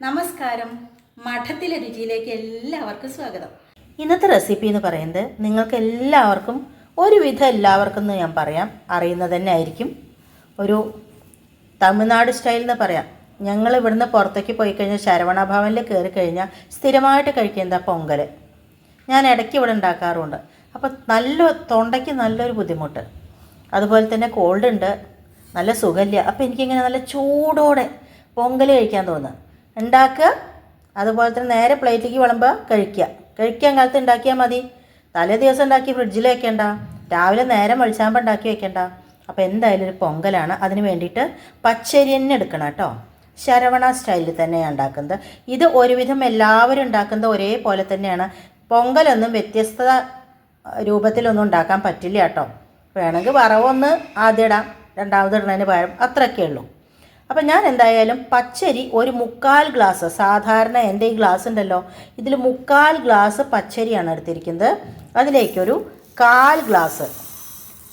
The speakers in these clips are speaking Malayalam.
നമസ്കാരം. മഠത്തിലെ രുചിയിലേക്ക് എല്ലാവർക്കും സ്വാഗതം. ഇന്നത്തെ റെസിപ്പി എന്ന് പറയുന്നത് നിങ്ങൾക്ക് എല്ലാവർക്കും ഒരുവിധം എല്ലാവർക്കും എന്ന് ഞാൻ പറയാം. അറിയുന്നത് തന്നെ ആയിരിക്കും. ഒരു തമിഴ്നാട് സ്റ്റൈൽ എന്ന് പറയാം. ഞങ്ങൾ ഇവിടുന്ന് പുറത്തേക്ക് പോയി കഴിഞ്ഞാൽ ശരവണ ഭവനിൽ കയറി കഴിഞ്ഞാൽ സ്ഥിരമായിട്ട് കഴിക്കുന്ന പൊങ്കൽ ഞാൻ ഇടയ്ക്ക് ഇവിടെ ഉണ്ടാക്കാറുണ്ട്. അപ്പോൾ നല്ല തൊണ്ടയ്ക്ക് നല്ലൊരു ബുദ്ധിമുട്ട്. അതുപോലെ തന്നെ കോൾഡ് ഉണ്ട്. നല്ല സുഖമില്ല. അപ്പോൾ എനിക്കിങ്ങനെ നല്ല ചൂടോടെ പൊങ്കൽ കഴിക്കാൻ തോന്നുക ഉണ്ടാക്കുക. അതുപോലെ തന്നെ നേരെ പ്ലേറ്റിലേക്ക് വിളമ്പുക കഴിക്കുക. കഴിക്കാൻ കാലത്ത് ഉണ്ടാക്കിയാൽ മതി. തലേ ദിവസം ഉണ്ടാക്കി ഫ്രിഡ്ജിൽ വെക്കേണ്ട. രാവിലെ നേരം വെളിച്ചാമ്പ് ഉണ്ടാക്കി വെക്കേണ്ട. അപ്പോൾ എന്തായാലും ഒരു പൊങ്കലാണ്. അതിന് വേണ്ടിയിട്ട് പച്ചരി തന്നെ എടുക്കണം കേട്ടോ. ശരവണ സ്റ്റൈലിൽ തന്നെയാണ് ഉണ്ടാക്കുന്നത്. ഇത് ഒരുവിധം എല്ലാവരും ഉണ്ടാക്കുന്നത് ഒരേപോലെ തന്നെയാണ്. പൊങ്കലൊന്നും വ്യത്യസ്ത രൂപത്തിലൊന്നും ഉണ്ടാക്കാൻ പറ്റില്ല കേട്ടോ. വേണമെങ്കിൽ വറവൊന്ന് ആദ്യം ഇടാം. രണ്ടാമത് ഇടുന്നതിന് പകരം അത്രയൊക്കെ ഉള്ളൂ. അപ്പം ഞാൻ എന്തായാലും പച്ചരി ഒരു മുക്കാൽ ഗ്ലാസ് സാധാരണ എന്റെ ഈ ഗ്ലാസ് ഉണ്ടല്ലോ ഇതിൽ മുക്കാൽ ഗ്ലാസ് പച്ചരിയാണ് എടുത്തിരിക്കുന്നത്. അതിലേക്കൊരു കാൽ ഗ്ലാസ്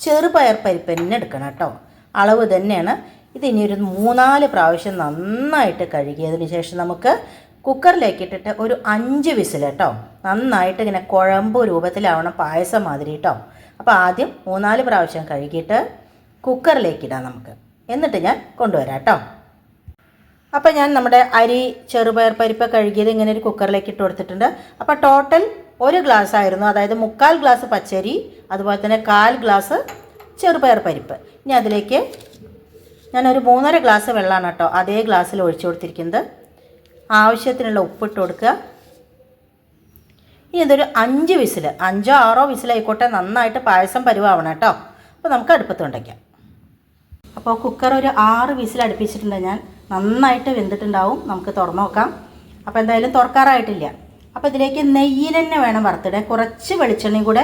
ചെറുപയർ പരിപ്പ് തന്നെ എടുക്കണം കേട്ടോ. അളവ് തന്നെയാണ് ഇത് ഇനി ഒരു മൂന്നാൽ പ്രാവശ്യം നന്നായിട്ട് കഴുകിയതിന് ശേഷം നമുക്ക് കുക്കറിലേക്ക് ഇട്ടിട്ട് ഒരു അഞ്ച് വിസിൽ കേട്ടോ. നന്നായിട്ട് ഇങ്ങനെ കുഴമ്പ് രൂപത്തിലാവണം പായസം മാതിരി കേട്ടോ. അപ്പോൾ ആദ്യം മൂന്നാൽ പ്രാവശ്യം കഴുകിയിട്ട് കുക്കറിലേക്ക് ഇടാം നമുക്ക്. എന്നിട്ട് ഞാൻ കൊണ്ടുവരാം കേട്ടോ. അപ്പോൾ ഞാൻ നമ്മുടെ അരി ചെറുപയർ പരിപ്പ് കഴുകിയത് ഇങ്ങനെ ഒരു കുക്കറിലേക്ക് ഇട്ട് കൊടുത്തിട്ടുണ്ട്. അപ്പോൾ ടോട്ടൽ ഒരു ഗ്ലാസ് ആയിരുന്നു. അതായത് മുക്കാൽ ഗ്ലാസ് പച്ചരി അതുപോലെ തന്നെ കാൽ ഗ്ലാസ് ചെറുപയർ പരിപ്പ്. ഇനി അതിലേക്ക് ഞാനൊരു മൂന്നര ഗ്ലാസ് വെള്ളമാണ് കേട്ടോ അതേ ഗ്ലാസ്സിൽ ഒഴിച്ചു കൊടുത്തിരിക്കുന്നത്. ആവശ്യത്തിനുള്ള ഉപ്പിട്ട് കൊടുക്കുക. ഇനി ഇതൊരു അഞ്ച് വിസിൽ അഞ്ചോ ആറോ വിസിലായിക്കോട്ടെ നന്നായിട്ട് പായസം പരുവാവണം കേട്ടോ. അപ്പോൾ നമുക്ക് അടുപ്പത്ത് ഉണ്ടാക്കാം അപ്പോൾ കുക്കർ ഒരു ആറ് വിസിൽ അടുപ്പിച്ചിട്ടുണ്ട് ഞാൻ. നന്നായിട്ട് വെന്തിട്ടുണ്ടാവും. നമുക്ക് തുറന്നു നോക്കാം. അപ്പോൾ എന്തായാലും തുറക്കാറായിട്ടില്ല. അപ്പോൾ ഇതിലേക്ക് നെയ്യിൽ തന്നെ വേണം വറുത്തിടാൻ. കുറച്ച് വെളിച്ചെണ്ണയും കൂടെ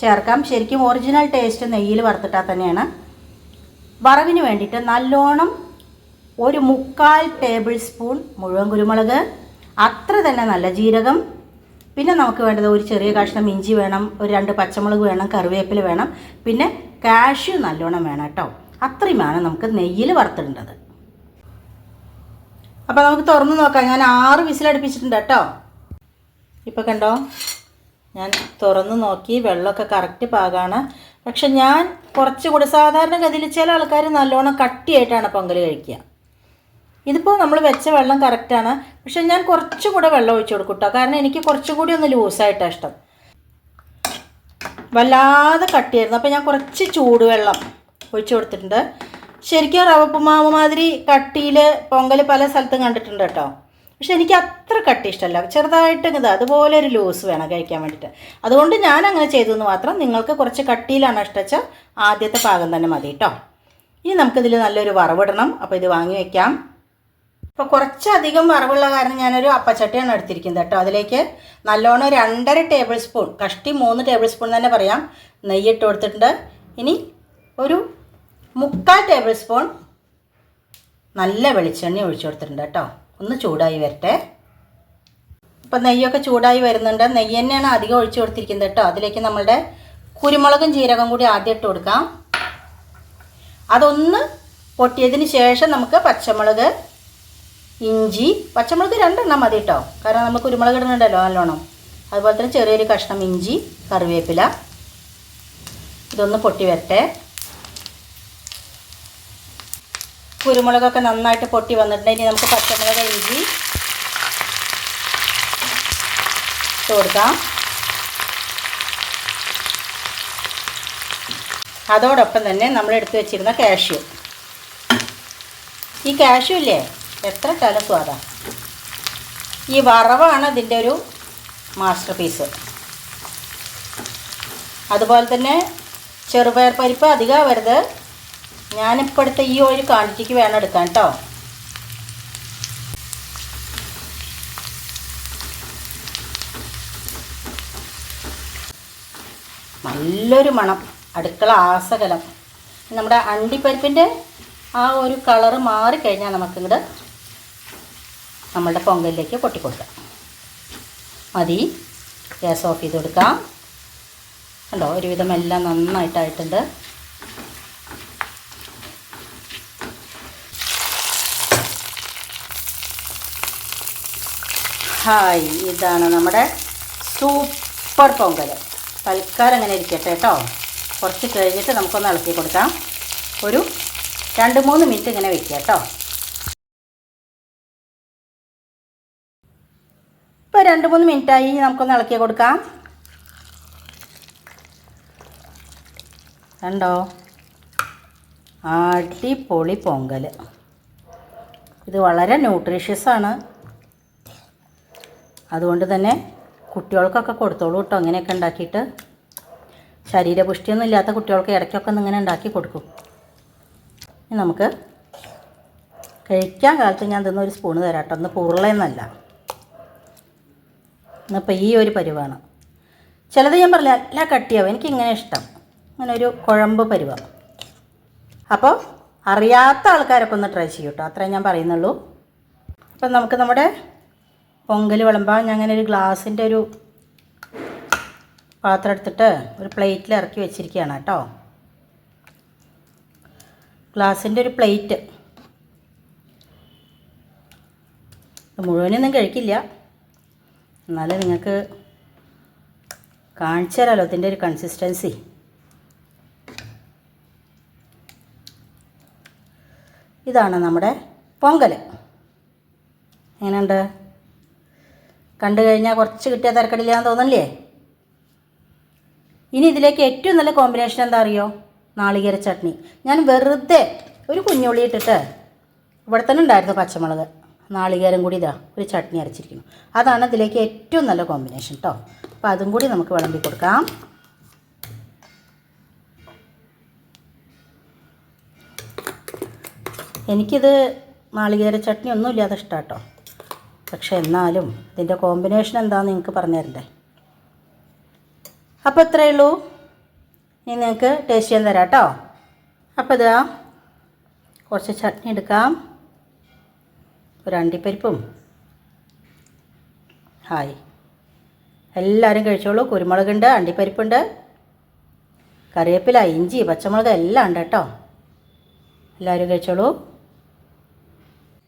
ചേർക്കാം. ശരിക്കും ഒറിജിനൽ ടേസ്റ്റ് നെയ്യിൽ വറുത്തിട്ടാൽ തന്നെയാണ്. വറവിന് വേണ്ടിയിട്ട് നല്ലോണം ഒരു മുക്കാൽ ടേബിൾ സ്പൂൺ മുഴുവൻ കുരുമുളക്. അത്ര തന്നെ നല്ല ജീരകം. പിന്നെ നമുക്ക് വേണ്ടത് ഒരു ചെറിയ കഷ്ണം ഇഞ്ചി വേണം. ഒരു രണ്ട് പച്ചമുളക് വേണം. കറിവേപ്പില വേണം. പിന്നെ കാഷ്യൂ നല്ലോണം വേണം കേട്ടോ. അത്രയുമാണ് നമുക്ക് നെയ്യിൽ വറുത്തിടേണ്ടത്. അപ്പോൾ നമുക്ക് തുറന്ന് നോക്കാം. ഞാൻ ആറ് വിസിലടുപ്പിച്ചിട്ടുണ്ട് കേട്ടോ. ഇപ്പോൾ കണ്ടോ? ഞാൻ തുറന്ന് നോക്കി. വെള്ളമൊക്കെ കറക്റ്റ് പാകാണ്. പക്ഷെ ഞാൻ കുറച്ചുകൂടി സാധാരണഗതിയിൽ ചില ആൾക്കാർ നല്ലോണം കട്ടിയായിട്ടാണ് പൊങ്കൽ കഴിക്കുക. ഇതിപ്പോൾ നമ്മൾ വെച്ച വെള്ളം കറക്റ്റാണ് പക്ഷെ ഞാൻ കുറച്ചുകൂടെ വെള്ളം ഒഴിച്ചു കൊടുക്കും കേട്ടോ കാരണം എനിക്ക് കുറച്ചുകൂടി ഒന്ന് ലൂസായിട്ടാണ് ഇഷ്ടം. വല്ലാതെ കട്ടിയായിരുന്നു. അപ്പോൾ ഞാൻ കുറച്ച് ചൂടുവെള്ളം ഒഴിച്ചു കൊടുത്തിട്ടുണ്ട്. ശരിക്കും റവപ്പുമാവ് മാതിരി കട്ടിയിൽ പൊങ്കൽ പല സ്ഥലത്തും കണ്ടിട്ടുണ്ട് കേട്ടോ. പക്ഷെ എനിക്ക് അത്ര കട്ടി ഇഷ്ടമല്ല. ചെറുതായിട്ട് ഇത് അതുപോലെ ഒരു ലൂസ് വേണം കഴിക്കാൻ വേണ്ടിയിട്ട് അതുകൊണ്ട് ഞാൻ അങ്ങനെ ചെയ്തു എന്ന് മാത്രം നിങ്ങൾക്ക് കുറച്ച് കട്ടിയിലാണ് ഇഷ്ടച്ച ആദ്യത്തെ പാകം തന്നെ മതി കേട്ടോ. ഇനി നമുക്കിതിൽ നല്ലൊരു വറവിടണം. അപ്പോൾ ഇത് വാങ്ങി വയ്ക്കാം അപ്പോൾ കുറച്ചധികം വറവുള്ള കാരണം ഞാനൊരു അപ്പച്ചട്ടിയാണ് എടുത്തിരിക്കുന്നത് കേട്ടോ. അതിലേക്ക് നല്ലോണം രണ്ടര ടേബിൾ സ്പൂൺ കഷ്ടി മൂന്ന് ടേബിൾ സ്പൂൺ തന്നെ പറയാം. നെയ്യിട്ട് കൊടുത്തിട്ടുണ്ട്. ഇനി ഒരു മുക്കാൽ ടേബിൾ സ്പൂൺ നല്ല വെളിച്ചെണ്ണ ഒഴിച്ചു കൊടുത്തിട്ടുണ്ട് കേട്ടോ. ഒന്ന് ചൂടായി വരട്ടെ. ഇപ്പം നെയ്യൊക്കെ ചൂടായി വരുന്നുണ്ട്. നെയ്യ് തന്നെയാണ് അധികം ഒഴിച്ചു കൊടുത്തിരിക്കുന്നത് കേട്ടോ. അതിലേക്ക് നമ്മളുടെ കുരുമുളകും ജീരകം കൂടി ആദ്യം ഇട്ട് കൊടുക്കാം. അതൊന്ന് പൊട്ടിയതിന് ശേഷം നമുക്ക് പച്ചമുളക് ഇഞ്ചി പച്ചമുളക് രണ്ടെണ്ണം മതി കേട്ടോ. കാരണം നമ്മൾ കുരുമുളക് ഇടുന്നുണ്ടല്ലോ നല്ലോണം. അതുപോലെ തന്നെ ചെറിയൊരു കഷ്ണം ഇഞ്ചി കറിവേപ്പില. ഇതൊന്ന് പൊട്ടി വരട്ടെ. കുരുമുളകൊക്കെ നന്നായിട്ട് പൊട്ടി വന്നിട്ടുണ്ട്. ഇനി നമുക്ക് പച്ചമുളക് ഇഞ്ചി കൊടുക്കാം. അതോടൊപ്പം തന്നെ നമ്മൾ എടുത്തു വെച്ചിരുന്ന കാഷ്യൂ. ഈ കാഷ്യൂ ഇല്ലേ? എത്ര ഇട്ടാലും സ്വാദാ? ഈ വറവാണ് ഇതിന്റെ ഒരു മാസ്റ്റർ പീസ്. അതുപോലെ തന്നെ ചെറുപയർ പരിപ്പ് അധികം വരുത് ഞാനിപ്പോൾ എടുത്ത ഈ ഒരു ക്വാണ്ടിറ്റിക്ക് വേണം എടുക്കാൻ കേട്ടോ നല്ലൊരു മണം. അടുക്കള ആസകലം. നമ്മുടെ അണ്ടിപ്പരിപ്പിന്റെ ആ ഒരു കളറ് മാറിക്കഴിഞ്ഞാൽ നമുക്കിങ്ങോട്ട് നമ്മളുടെ പൊങ്കലിലേക്ക് പൊട്ടിക്കൊടുക്കാം. മതി. ഗ്യാസ് ഓഫ് ചെയ്ത് കൊടുക്കാം. കണ്ടോ? ഒരുവിധം എല്ലാം നന്നായിട്ടായിട്ടുണ്ട്. ഹായ്. ഇതാണ് നമ്മുടെ സൂപ്പർ പൊങ്കൽ. തൽക്കാലം അങ്ങനെ ഇരിക്കട്ടെ കേട്ടോ. കുറച്ച് കഴിഞ്ഞിട്ട് നമുക്കൊന്ന് ഇളക്കി കൊടുക്കാം. ഒരു രണ്ട് മൂന്ന് മിനിറ്റ് ഇങ്ങനെ വെക്കുക കേട്ടോ. ഇപ്പോൾ രണ്ട് മൂന്ന് മിനിറ്റായി നമുക്കൊന്ന് ഇളക്കി കൊടുക്കാം. കണ്ടോ? അടിപൊളി പൊങ്കൽ. ഇത് വളരെ ന്യൂട്രീഷ്യസ് ആണ്. അതുകൊണ്ട് തന്നെ കുട്ടികൾക്കൊക്കെ കൊടുത്തോളൂ കേട്ടോ അങ്ങനെയൊക്കെ ഉണ്ടാക്കിയിട്ട് ശരീരപുഷ്ടിയൊന്നും ഇല്ലാത്ത കുട്ടികൾക്ക് ഇടയ്ക്കൊക്കെ ഒന്ന് ഇങ്ങനെ ഉണ്ടാക്കി കൊടുക്കും. നമുക്ക് കഴിക്കാൻ കാലത്ത് ഞാൻ തിന്ന ഒരു സ്പൂണ് തരാം കേട്ടോ ഒന്ന് പുറളയെന്നല്ല ഇന്നിപ്പോൾ ഈ ഒരു പരിവാണ്. ചിലത് ഞാൻ പറഞ്ഞില്ല എല്ലാ കട്ടിയാവും. എനിക്ക് ഇങ്ങനെ ഇഷ്ടം. അങ്ങനെ ഒരു കുഴമ്പ് പരിവാണ് അപ്പോൾ അറിയാത്ത ആൾക്കാരൊക്കെ ഒന്ന് ട്രൈ ചെയ്യൂട്ടോ അത്രേ ഞാൻ പറയുന്നുള്ളൂ. അപ്പം നമുക്ക് നമ്മുടെ പൊങ്കൽ വിളമ്പാൻ ഞാൻ അങ്ങനെ ഒരു ഗ്ലാസിന്റെ ഒരു പാത്രം എടുത്തിട്ട് ഒരു പ്ലേറ്റിൽ ഇറക്കി വെച്ചിരിക്കുകയാണ് കേട്ടോ. ഗ്ലാസിന്റെ ഒരു പ്ലേറ്റ്. മുഴുവനൊന്നും കഴിക്കില്ല. എന്നാലും നിങ്ങൾക്ക് കാണിച്ചു തരാമല്ലോ ഇതിന്റെ ഒരു കൺസിസ്റ്റൻസി ഇതാണ് നമ്മുടെ പൊങ്കൽ എങ്ങനെയുണ്ട്? കണ്ടു കഴിഞ്ഞാൽ കുറച്ച് കിട്ടിയാൽ തിരക്കടില്ലാന്ന് എന്ന് തോന്നുന്നില്ലേ ഇനി ഇതിലേക്ക് ഏറ്റവും നല്ല കോമ്പിനേഷൻ എന്താ അറിയോ? നാളികേര ചട്നി. ഞാൻ വെറുതെ ഒരു കുഞ്ഞുള്ളി ഇട്ടിട്ട് ഇവിടെ തന്നെ ഉണ്ടായിരുന്നു പച്ചമുളക്. നാളികേരം കൂടി ഇതാ ഒരു ചട്നി അരച്ചിരിക്കുന്നു. അതാണ് ഇതിലേക്ക് ഏറ്റവും നല്ല കോമ്പിനേഷൻ കേട്ടോ അപ്പം അതും കൂടി നമുക്ക് വിളമ്പി കൊടുക്കാം. എനിക്കിത് നാളികേര ചട്നി ഒന്നും ഇല്ലാതെ ഇഷ്ടം കേട്ടോ പക്ഷെ എന്നാലും ഇതിന്റെ കോമ്പിനേഷൻ എന്താണെന്ന് നിങ്ങൾക്ക് പറഞ്ഞു തരണ്ടേ? അപ്പോൾ ഇത്രയേ ഉള്ളൂ. ഇനി നിങ്ങൾക്ക് ടേസ്റ്റ് ചെയ്യാൻ തരാം കേട്ടോ അപ്പോൾ ഇതാ കുറച്ച് ചട്നി എടുക്കാം. ഒരു അണ്ടിപ്പരിപ്പും. ഹായ്. എല്ലാവരും കഴിച്ചോളൂ. കുരുമുളകുണ്ട് അണ്ടിപ്പരിപ്പുണ്ട്. കറിവേപ്പില ഇഞ്ചി പച്ചമുളക് എല്ലാം ഉണ്ട് കേട്ടോ എല്ലാവരും കഴിച്ചോളൂ.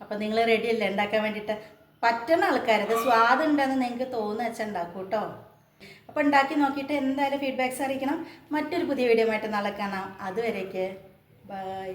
അപ്പോൾ നിങ്ങൾ റെഡിയല്ലേ ഉണ്ടാക്കാൻ വേണ്ടിയിട്ട്. പറ്റുന്ന സ്വാദ് ഉണ്ടെന്ന് നിങ്ങൾക്ക് തോന്നുന്ന വെച്ചാൽ ഉണ്ടാക്കും കേട്ടോ അപ്പോൾ ഉണ്ടാക്കി നോക്കിയിട്ട് എന്തായാലും ഫീഡ്ബാക്ക്സ് അറിയിക്കണം. മറ്റൊരു പുതിയ വീഡിയോ ആയിട്ട് നാളെ കാണാം. അതുവരേക്ക് ബൈ